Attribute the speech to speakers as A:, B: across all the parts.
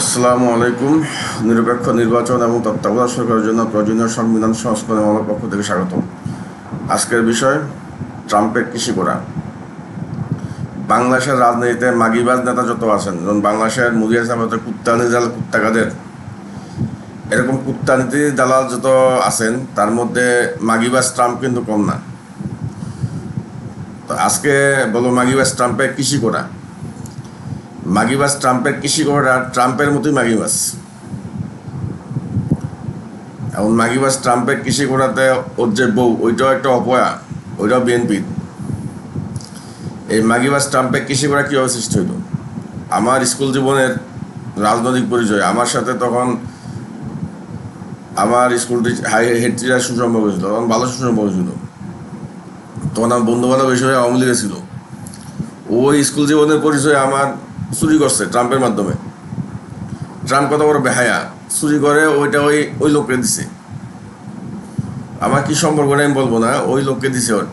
A: আসসালামু আলাইকুম। নিরপেক্ষ নির্বাচন এবং তত্ত্বাবধায়ক সরকারের জন্য প্রয়োজনীয় সংবিধান সংস্করণে আমার পক্ষ থেকে স্বাগত আজকের বিষয়, ট্রাম্পের কৃষি করা। বাংলাদেশের রাজনীতিতে মাগিবাজ নেতা যত আছেন, যেমন বাংলাদেশের মুদি হাসাবাদের কুত্তানি জাল কুত্তাকাদের, এরকম কুত্তানীতি দালাল যত আছেন, তার মধ্যে মাগিবাজ ট্রাম্প কিন্তু কম না। তো আজকে বলো মাগিবাজ ট্রাম্পের কৃষি করা। মাগিবাস ট্রাম্পের কৃষি করাটা ট্রাম্পের মতোই মাগিবাস। এখন মাগিবাস ট্রাম্পের কৃষি করাতে ওর যে বউ, ওইটাও একটা অপয়া, ওইটাও বিএনপির এই মাগিবাস ট্রাম্পের কৃষি করা কীভাবে সৃষ্টি হইল? আমার স্কুল জীবনের রাজনৈতিক পরিচয়। আমার সাথে তখন আমার স্কুল হাই হেড টিচার সুসম্পর্ক হয়েছিল, তখন ভালো সুসম্পর্ক ছিল তখন আমার বন্ধু বান্ধব বিষয়ে আওয়ামী লীগে ছিল। ওই স্কুল জীবনের পরিচয় আমার চুরি করছে ট্রাম্পের মাধ্যমে। ট্রাম্প কত বড় বেহায়া, চুরি করে ওইটা ওই ওই লোককে দিছে। আমার কি সম্পর্ক আমি বলব না, ওই লোককে দিছে ওর।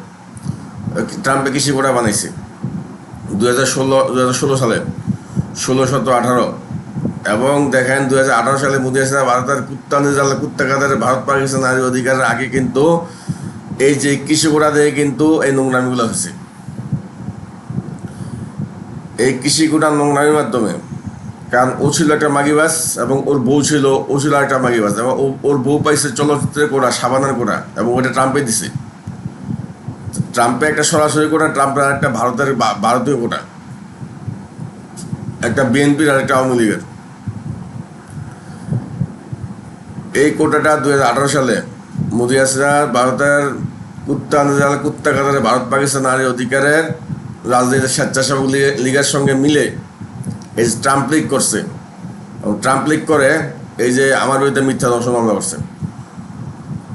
A: ট্রাম্পে কৃষি কোটা বানাইছে। দু হাজার ষোলো দু হাজার ষোলো সালে, ষোলো শত আঠারো। এবং দেখেন দু হাজার আঠারো সালে মোদী হাসিনা ভারতের কুত্তা নিজালে কুত্তা কাদের, ভারত পাকিস্তান নারী অধিকারের আগে কিন্তু এই যে কৃষি কোটা দিয়ে কিন্তু এই নোংরামিগুলো হয়েছে। এই কৃষি গুটার নোংরামির মাধ্যমে। কারণ ও ছিল একটা মাগিবাস এবং ওর বউ ছিল, ও ছিল একটা মাগিবাস এবং ওর বউ পাইছে চলচ্চিত্রের কোটা সাবানের কোটা এবং ওটা ট্রাম্পে দিছে। ট্রাম্পে একটা সরাসরি কোটা ট্রাম্পের একটা ভারতের ভারতীয় কোটা একটা বিএনপির আর একটা আওয়ামী লীগের। এই কোটাটা দু হাজার আঠারো সালে মোদী হাসিনার ভারতের কুত্তা কুত্তা কাতারে ভারত পাকিস্তান নারী অধিকারের রাজনীতির স্বেচ্ছাসেবক লীগের সঙ্গে মিলে এই যে ট্রাম্প লীগ করছে ট্রাম্প লীগ করে এই যে আমার বিরুদ্ধে মিথ্যা দর্শন মামলা করছে।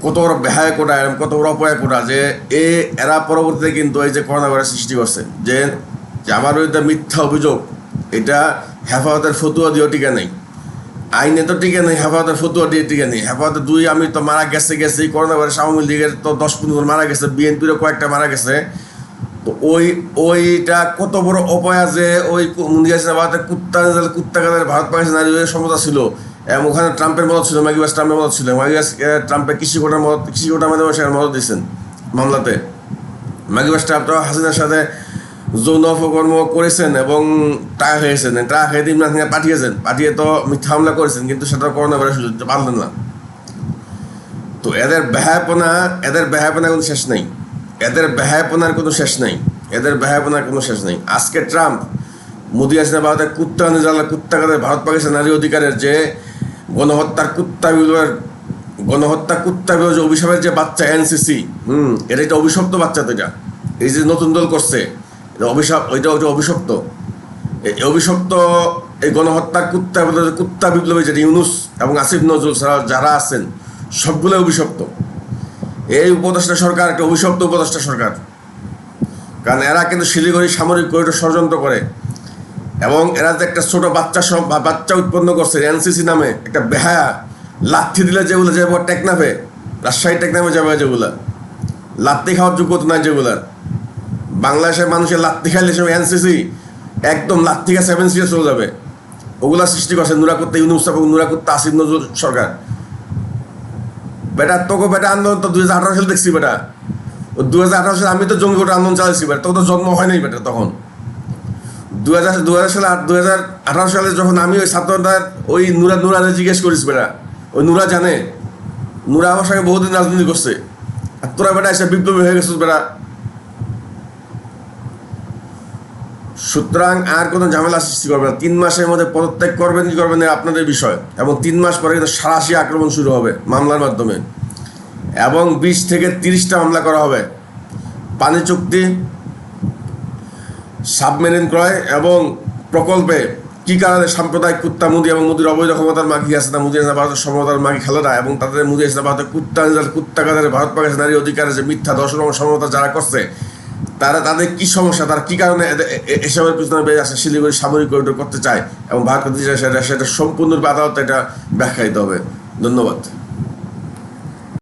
A: কত বড় বেহায় কোটা এবং কত বড় অপয়া কোটা যে এ, এরা পরবর্তীতে কিন্তু এই যে করোনা ভাইরাস সৃষ্টি করছে, যে আমার বিরুদ্ধে মিথ্যা অভিযোগ, এটা হেফাজতের ফতুয়া দিয়েও টিকা নেই। আইনে তো টিকে নেই, হেফাজতের ফতুয়া দিয়ে টিকে নেই। হেফাজতে দুই আমি তো মারা গেছে গেছে করোনা ভাইরাস আওয়ামী লীগের তো দশ পনেরো মারা গেছে, বিএনপিরও কয়েকটা মারা গেছে। তো ওই, ওইটা কত বড় অপয়া যে ওই মুন্দিয়াসিনা ভারতের কুত্তা কুত্তা কাদের ভারত পাকিস্তান নারী সমতা ছিল। এবং ওখানে ট্রাম্পের মদত ছিল মাগিবাস ট্রাম্পের মদত ছিল। মাগিবাস ট্রাম্পের কৃষি কোটার মদত কৃষি কোটার মাধ্যমে সে মদত দিয়েছেন মামলাতে। মাগিবাস ট্রাম্প হাসিনার সাথে যৌন অপকর্ম করেছেন এবং টাকা খেয়েছেন। টাকা খেয়ে ইমরান খানকে পাঠিয়েছেন। পাঠিয়ে তো মিথ্যা হামলা করেছেন, কিন্তু সেটা করোনা ভাইরাস পারলেন না। তো এদের বেহায়াপনা এদের বেহায়াপনা কোনো শেষ নেই। এদের বেহায়াপনার কোনো শেষ নেই। এদের বেহায়াপনার কোনো শেষ নেই। আজকে ট্রাম্প মোদী আসলে ভারতের কুত্তা নিজালা কুত্তা কাদের ভারত পাকিস্তান নারী অধিকারের যে গণহত্যার কুত্তা বিলোয়ের গণহত্যা কুত্তা বিলোয় যে অভিশাপের যে বাচ্চা এনসিসি, হুম, এটা একটা অভিশপ্ত বাচ্চা তো এটা। এই যে নতুন দল করছে, এটা অভিশাপ ওইটা ওইটা অভিশপ্ত। এই অভিশপ্ত এই গণহত্যার কুত্তা বিপ্লবের কুত্তা বিপ্লবী যেটা ইউনুস এবং আসিফ নজরুল ছাড়া যারা আছেন সবগুলো অভিশপ্ত। এই উপদেষ্টা সরকার একটা অভিশপ্ত উপদেষ্টা সরকার। কারণ এরা কিন্তু শিলিগুড়ি সামরিক করিডোর ষড়যন্ত্র করে। এবং এরা যে একটা ছোটো বাচ্চা সব বাচ্চা উৎপন্ন করছে, এনসিসি নামে একটা বেহায়া লাথি দিলে যেগুলো যাব টেকনাফে, রাজশাহী টেকনাফে যাবে যেগুলা। লাত্তি খাওয়ার যোগ্যতা নাই যেগুলার বাংলাদেশের মানুষের লাত্তি খাইলে সব এনসিসি একদম লাত্তি খা সেভেন সিরিয়াস চলে যাবে। ওগুলা সৃষ্টি করছে নুরাকুত্তা, ইউনুস নুরাকুত্তা, আসিফ নজরুল সরকার। বেটা, তোকে বেটা আন্দোলন তো দুই হাজার আঠারো সালে দেখছি বেটা। ও দু হাজার আঠারো সালে আমি তো জঙ্গি ওটা আন্দোলন চালাইছি বেটা তো জন্ম হয় নাই বেটা তখন। দু হাজার দু হাজার সালে দু হাজার আঠারো সালে যখন আমি ওই ছাত্রটার ওই নুরা নুরাদের জিজ্ঞেস করিস বেটা, ওই নুরা জানে। নুরা আমার সঙ্গে বহুদিন রাজনীতি করছে। আর তোরা বেটা এসে বিপ্লবী হয়ে গেছিস বেটা। সুতরাং আর কোনো ঝামেলা সৃষ্টি করবে না। তিন মাসের মধ্যে পদত্যাগ করবেন কি করবেন আপনাদের বিষয়। এবং তিন মাস পরে কিন্তু সারাশি আক্রমণ শুরু হবে মামলার মাধ্যমে। এবং বিশ থেকে তিরিশটা মামলা করা হবে। পানি চুক্তি, সাবমেরিন ক্রয় এবং প্রকল্পে কি কারণে সাম্প্রদায়িক কুত্তা মুদি এবং মুদির অবৈধ ক্ষমতার মাগি আছে না মুদি আছে ভারতের সমতার মাগি খেলাটা এবং তাদের মুদি আছে ভারতের কুত্তা কুত্তা কাদের ভারত পাকিস্তান নারী অধিকারের যে মিথ্যা দর্শন এবং সমতা যারা করছে তারা তাদের কি সমস্যা, তারা কি কারণে এসবের পিছনে বেড়ে আসে, শিলিগুড়ি সামরিক করিডোর করতে চায় এবং ভারত সেটা সেটা সম্পূর্ণরূপে আদালত এটা ব্যাখ্যায়িত হবে। ধন্যবাদ।